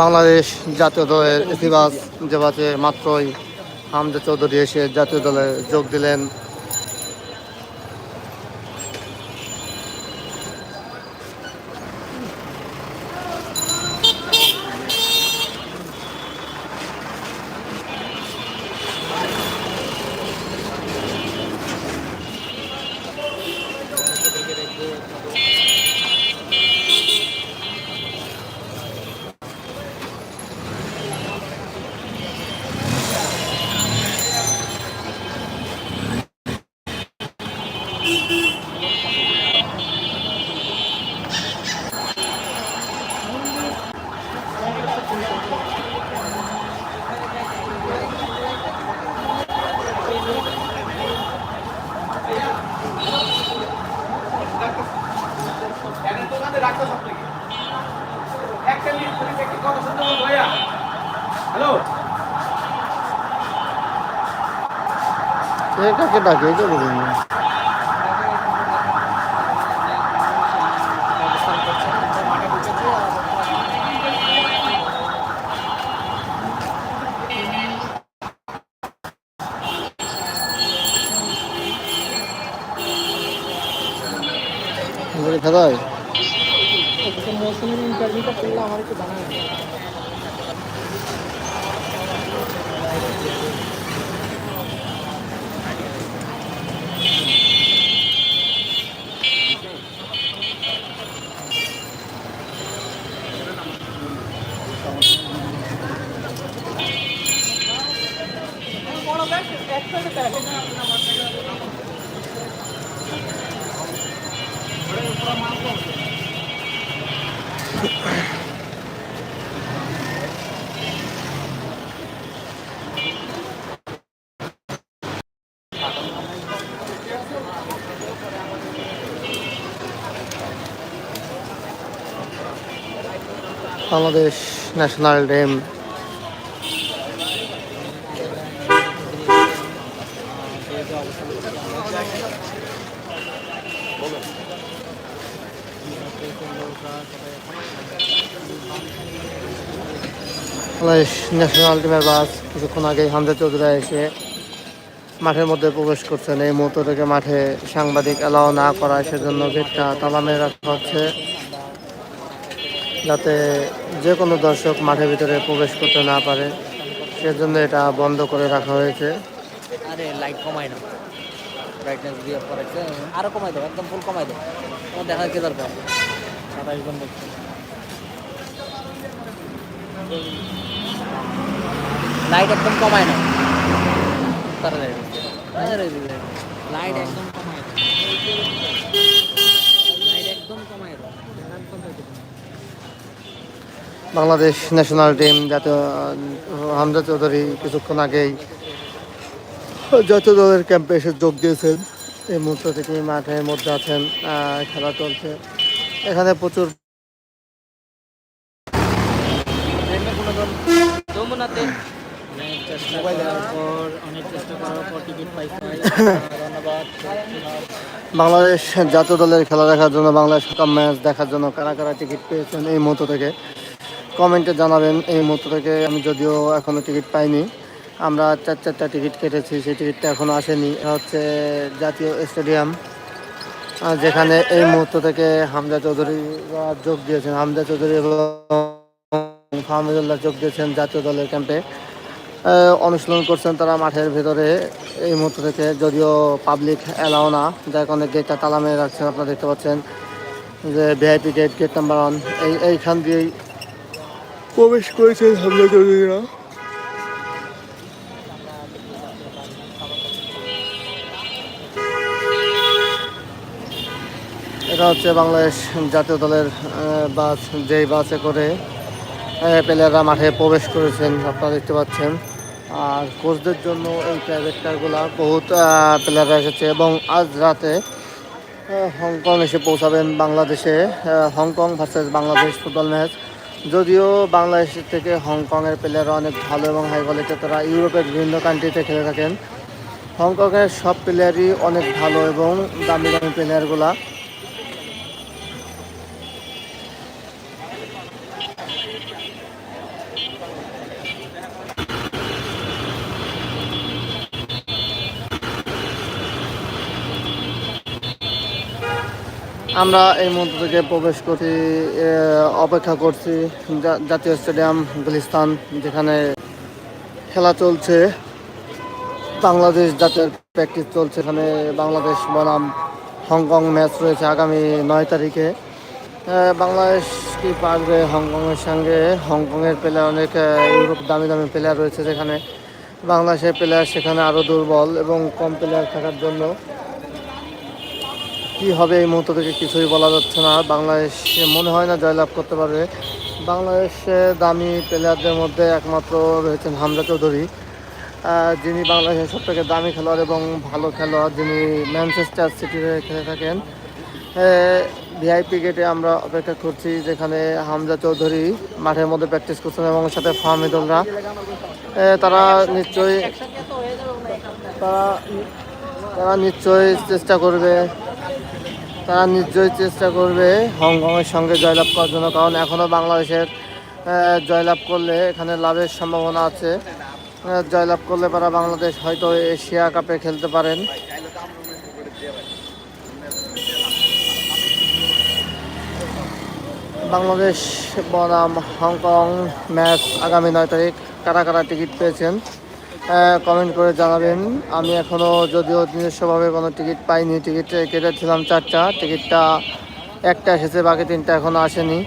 বাংলাদেশ জাতীয় দলের ইতিবাস যে মাত্রই হামজা চৌধুরী এসে জাতীয় দলে যোগ দিলেন। হ্যালো কে ডাকে? এটা বলুন এবারে খেলায় মৌসুমের ইন্টারভিউটা করলে আমার একটু জানা বাংলাদেশ ন্যাশনাল বাংলাদেশ ন্যাশনাল টিমের বাস কিছুক্ষণ আগে হামজা চৌধুরী এসে মাঠের মধ্যে প্রবেশ করছেন। এই মুহূর্ত থেকে মাঠে সাংবাদিক এলাও না করায় সেজন্য গেটটা তালা মেরে রাখা হচ্ছে। যাতে যে কোনো দর্শক মাঠের ভিতরে প্রবেশ করতে না পারে, সেজন্য এটা বন্ধ করে রাখা হয়েছে। আরে লাইট কমাই না। ব্রাইটনেস দিয়ে পড়েছে আরও কমাই দাও, একদম ফুল কমাই দাও। তোমার দেখার কি দরকার? সাতাশ দেখছে লাইট একদম কমায় না। লাইট একদম দাও লাইট একদম কমায় বাংলাদেশ ন্যাশনাল টিম জাতীয় হামজা চৌধুরী কিছুক্ষণ আগেই জাতীয় দলের ক্যাম্পে এসে যোগ দিয়েছেন। এই মুহূর্ত থেকে মাঠের মধ্যে আছেন খেলা চলছে। এখানে প্রচুর ট্রেনে কোনো দল যমুনাতে অনেক চেষ্টা করার পর অনেক চেষ্টা করার পর টিকিট পাইতে ধন্যবাদ বাংলাদেশ জাতীয় দলের খেলা দেখার জন্য বাংলাদেশ ম্যাচ দেখার জন্য কারা কারা টিকিট পেয়েছেন এই মুহূর্ত থেকে কমেন্টে জানাবেন এই মুহূর্ত থেকে। আমি যদিও এখনও টিকিট পাইনি। আমরা চার চারটা টিকিট কেটেছি, সেই টিকিটটা এখনও আসেনি। হচ্ছে জাতীয় স্টেডিয়াম যেখানে এই মুহূর্ত থেকে হামজা চৌধুরী যোগ দিয়েছেন। হামজা চৌধুরী এবং ফাহমিদুল্লাহ যোগ দিয়েছেন জাতীয় দলের ক্যাম্পে। অনুশীলন করছেন তারা মাঠের ভেতরে। এই মুহূর্ত থেকে যদিও পাবলিক অ্যালাও না, যার কারণে গেটটা তালা মেরে রাখছেন, আপনারা দেখতে পাচ্ছেন যে VIP gate gate number one এই এইখান দিয়েই প্রবেশ হামজা চৌধুরীরা এটা হচ্ছে বাংলাদেশ জাতীয় দলের বাস, যেই বাসে করে প্লেয়াররা মাঠে প্রবেশ করেছেন, আপনারা দেখতে পাচ্ছেন। আর কোচদের জন্য এই প্রাইভেট কারগুলা বহুত প্লেয়াররা এসেছে এবং আজ রাতে হংকং এসে পৌঁছাবেন বাংলাদেশে Hong Kong versus Bangladesh football match যদিও বাংলাদেশ থেকে হংকংয়ের প্লেয়াররা অনেক ভালো এবং হাই কোয়ালিটি তারা ইউরোপের বিভিন্ন কান্ট্রিতে খেলে থাকেন। হংকংয়ের সব প্লেয়ারই অনেক ভালো এবং দামি দামি প্লেয়ারগুলা আমরা এই মুহূর্ত থেকে প্রবেশ করছি অপেক্ষা করছি জাতীয় স্টেডিয়াম, গুলিস্তান, যেখানে খেলা চলছে। বাংলাদেশ জাতীয় প্র্যাকটিস চলছে এখানে। বাংলাদেশ বনাম হংকং ম্যাচ রয়েছে আগামী নয় তারিখে। বাংলাদেশ কি পারবে হংকংয়ের সঙ্গে? হংকংয়ের প্লেয়ার অনেক ইউরোপ দামি দামি প্লেয়ার রয়েছে যেখানে। বাংলাদেশের প্লেয়ার সেখানে আরও দুর্বল এবং কম প্লেয়ার থাকার জন্য কি হবে এই মুহূর্ত থেকে কিছুই বলা যাচ্ছে না। বাংলাদেশ মনে হয় না জয়লাভ করতে পারবে। বাংলাদেশে দামি প্লেয়ারদের মধ্যে একমাত্র রয়েছেন হামজা চৌধুরী। যিনি বাংলাদেশের সব থেকে দামি খেলোয়াড় এবং ভালো খেলোয়াড় যিনি ম্যানচেস্টার সিটিতে খেলে থাকেন। ভিআইপি গেটে আমরা অপেক্ষা করছি যেখানে হামজা চৌধুরী মাঠের মধ্যে প্র্যাকটিস করছেন এবং সাথে ফাহমিদুলরা তারা নিশ্চয়ই, তারা তারা নিশ্চয়ই চেষ্টা করবে তারা নিশ্চয়ই চেষ্টা করবে হংকংয়ের সঙ্গে জয়লাভ করার জন্য, কারণ এখনও বাংলাদেশের জয়লাভ করলে এখানে লাভের সম্ভাবনা আছে। জয়লাভ করলে তারা বাংলাদেশ হয়তো এশিয়া কাপে খেলতে পারেন। বাংলাদেশ বনাম হংকং ম্যাচ আগামী নয় তারিখ কারা কারা টিকিট পেয়েছেন? কমেন্ট করে জানাবেন। আমি এখনও যদিও নিজস্বভাবে কোনো টিকিট পাইনি। টিকিট কেটেছিলাম চারটা। টিকিটটা একটা এসেছে, বাকি তিনটা এখনও আসেনি।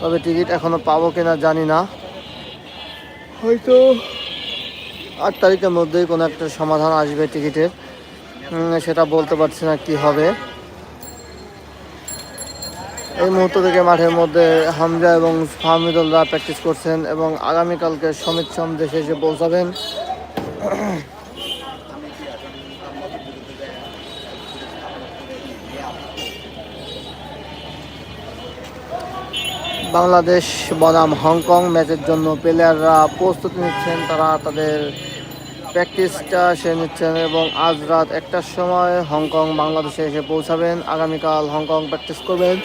তবে টিকিট এখনও পাবো কিনা জানি না। হয়তো আট তারিখের মধ্যেই কোনো একটা সমাধান আসবে টিকিটের। সেটা বলতে পারছি না কি হবে। এই মুহূর্ত থেকে মাঠের মধ্যে হামজা এবং ফাহমিদুল্লাহ প্র্যাকটিস করছেন এবং আগামীকালকে সমিত সম দেশে এসে পৌঁছাবেন। বাংলাদেশ বনাম হংকং ম্যাচের জন্য প্লেয়াররা প্রস্তুতি নিচ্ছেন, তারা তাদের প্র্যাকটিসটা সে নিচ্ছেন এবং আজ রাত একটার সময় হংকং বাংলাদেশে এসে পৌঁছাবেন। আগামীকাল হংকং প্র্যাকটিস করবেন।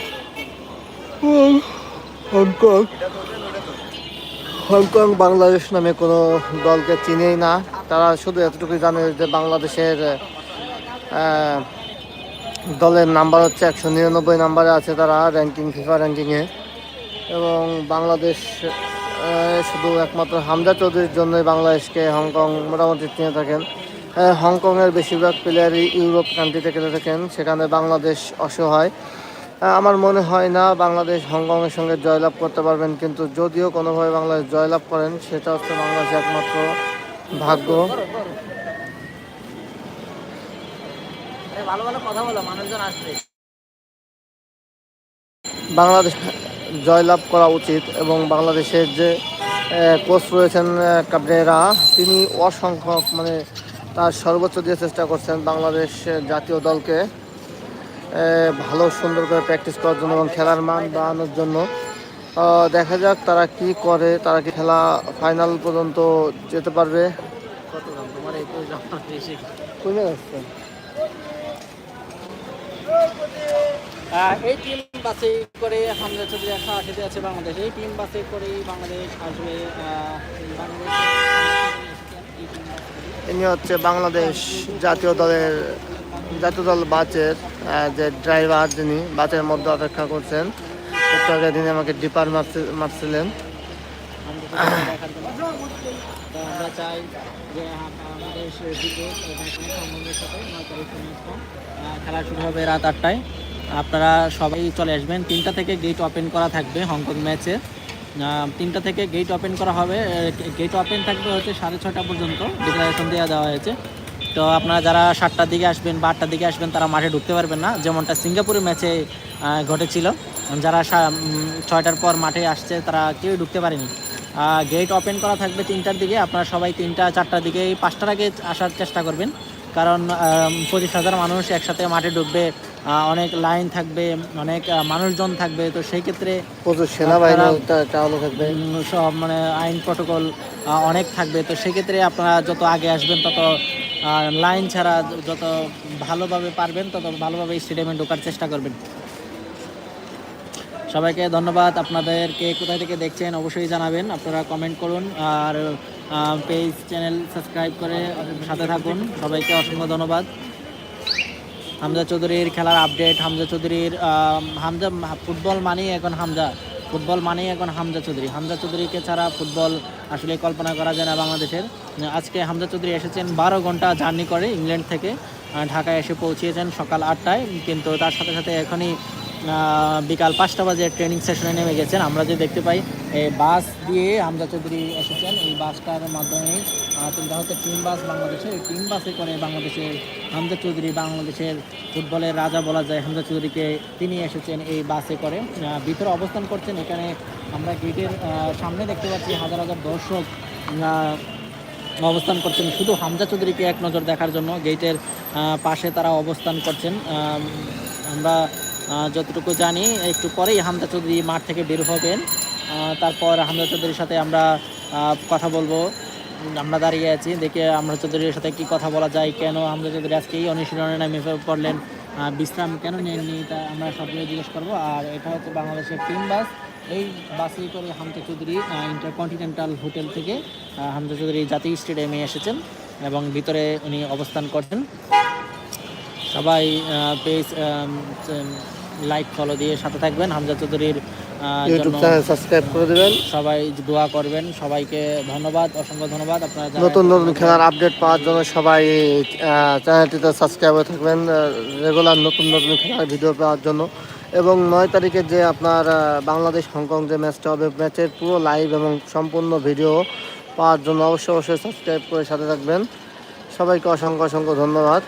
Hong Kong Hong Kong Bangladesh নামে কোনো দলকে চিনেই না। তারা শুধু এতটুকুই জানে যে বাংলাদেশের দলের নাম্বার হচ্ছে একশো নিরানব্বই নাম্বারে আছে তারা র্যাঙ্কিং ফিফা র্যাঙ্কিংয়ে এবং বাংলাদেশ শুধু একমাত্র হামজা চৌধুরীর জন্যই বাংলাদেশকে হংকং মোটামুটি চিনে থাকেন। হংকংয়ের বেশিরভাগ প্লেয়ারই ইউরোপ কান্ট্রিতে খেলে থাকেন, সেখানে বাংলাদেশ অসহায়। আমার মনে হয় না বাংলাদেশ হংকংয়ের সঙ্গে জয়লাভ করতে পারবেন, কিন্তু যদিও কোনোভাবে বাংলাদেশ জয়লাভ করেন, সেটা হচ্ছে বাংলাদেশ একমাত্র ভাগ্য। ভালো ভালো কথা বলো মানুষজন আসবে। বাংলাদেশ জয়লাভ করা উচিত এবং বাংলাদেশের যে কোচ রয়েছেন কাবরেরা তিনি অসংখ্যক মানে তার সর্বোচ্চ দিয়ে চেষ্টা করছেন বাংলাদেশ জাতীয় দলকে ভালো সুন্দর করে প্র্যাকটিস করার জন্য এবং খেলার মান বাড়ানোর জন্য। দেখা যাক তারা কি করে তারা কি খেলা ফাইনাল পর্যন্ত যেতে পারবে। এই টিম বাসে করে হামজা চৌধুরী একশো আশিতে আছে বাংলাদেশ। এই টিম বাসে করেই বাংলাদেশ আসবে। ইনি হচ্ছে বাংলাদেশ জাতীয় দলের জাতীয় দল বাসের আহ, যে ড্রাইভার যিনি বাসের মধ্যে অপেক্ষা করছেন। একটু আগে আমাকে ডিপার মারছি- মারছিলেন। আমরা চাই যে আমাদের খেলা শুরু হবে রাত আটটায়। আপনারা সবাই চলে আসবেন। তিনটা থেকে গেট ওপেন করা থাকবে হংকং ম্যাচে তিনটা থেকে গেট ওপেন করা হবে গেট ওপেন থাকবে হচ্ছে সাড়ে ছটা পর্যন্ত ডিক্লারেশন দেওয়া দেওয়া হয়েছে। তো আপনারা যারা সাতটার দিকে আসবেন বা আটটার দিকে আসবেন, তারা মাঠে ঢুকতে পারবেন না। যেমনটা সিঙ্গাপুরের ম্যাচে ঘটেছিল। যারা ছয়টার পর মাঠে আসছে তারা কেউ ঢুকতে পারেনি। গেট ওপেন করা থাকবে তিনটার দিকে। আপনারা সবাই তিনটা চারটার দিকে পাঁচটার আগে আসার চেষ্টা করবেন। কারণ পঁচিশ হাজার মানুষ একসাথে মাঠে ঢুকবে অনেক লাইন থাকবে অনেক মানুষজন থাকবে। তো সেই ক্ষেত্রে প্রচুর সেনাবাহিনী থাকবে। সব মানে আইন প্রটোকল অনেক থাকবে। তো সেক্ষেত্রে আপনারা যত আগে আসবেন তত লাইন ছাড়া যত ভালোভাবে পারবেন তত ভালোভাবে স্টেডিয়ামে ঢোকার চেষ্টা করবেন। সবাইকে ধন্যবাদ। আপনাদেরকে কোথায় থেকে দেখছেন অবশ্যই জানাবেন। আপনারা কমেন্ট করুন আর পেজ চ্যানেল সাবস্ক্রাইব করে সাথে থাকুন। সবাইকে অসংখ্য ধন্যবাদ। হামজা চৌধুরীর খেলার আপডেট হামজা চৌধুরীর হামজা ফুটবল মানেই এখন হামজা। ফুটবল মানেই এখন হামজা চৌধুরী। হামজা চৌধুরীকে ছাড়া ফুটবল আসলে কল্পনা করা যায় না বাংলাদেশের। আজকে হামজা চৌধুরী এসেছেন বারো ঘণ্টা জার্নি করে ইংল্যান্ড থেকে। ঢাকায় এসে পৌঁছিয়েছেন সকাল আটটায়। কিন্তু তার সাথে সাথে এখনই বিকাল পাঁচটা বাজে ট্রেনিং সেশনে নেমে গেছেন। আমরা যে দেখতে পাই এই বাস দিয়ে হামজা চৌধুরী এসেছেন। এই বাসটার মাধ্যমে তিনটা হচ্ছে টিম বাস বাংলাদেশের এই টিম বাসে করে বাংলাদেশের হামজা চৌধুরী বাংলাদেশের ফুটবলের রাজা বলা যায় হামজা চৌধুরীকে তিনি এসেছেন এই বাসে করে। ভিতরে অবস্থান করছেন এখানে আমরা গেটের সামনে দেখতে পাচ্ছি হাজার হাজার দর্শক অবস্থান করছেন। শুধু হামজা চৌধুরীকে এক নজর দেখার জন্য গেটের পাশে তারা অবস্থান করছেন। আম, আমরা যতটুকু জানি, একটু পরেই হামজা চৌধুরী মাঠ থেকে বের হবেন। তারপর হামজা চৌধুরীর সাথে আমরা কথা বলব। আমরা দাঁড়িয়ে আছি, দেখে আমরা চৌধুরীর সাথে কি কথা বলা যায়, কেন হামজা চৌধুরী আজকে এই অনুশীলনে নামে পড়লেন। বিশ্রাম কেন নেননি, তা আমরা সবগুলো জিজ্ঞেস করব। আর এটা হচ্ছে বাংলাদেশের টিম বাস। এই বাসে করে হামজা চৌধুরী ইন্টারকন্টিনেন্টাল হোটেল থেকে হামজা চৌধুরী জাতীয় স্টেডিয়ামে এসেছেন এবং ভিতরে উনি অবস্থান করছেন। সবাই পেজ লাইক ফলো দিয়ে সাথে থাকবেন। হামজা চৌধুরীর ইউটিউব চ্যানেল সাবস্ক্রাইব করে দেবেন। সবাই দোয়া করবেন। সবাইকে ধন্যবাদ অসংখ্য ধন্যবাদ। আপনারা নতুন নতুন খেলার আপডেট পাওয়ার জন্য সবাই চ্যানেলটিতে সাবস্ক্রাইব হয়ে থাকবেন রেগুলার নতুন নতুন খেলার ভিডিও পাওয়ার জন্য। এবং নয় তারিখে যে আপনার বাংলাদেশ হংকং যে ম্যাচটা হবে ম্যাচের পুরো লাইভ এবং সম্পূর্ণ ভিডিও পাওয়ার জন্য অবশ্যই অবশ্যই সাবস্ক্রাইব করে সাথে থাকবেন। সবাইকে অসংখ্য অসংখ্য ধন্যবাদ।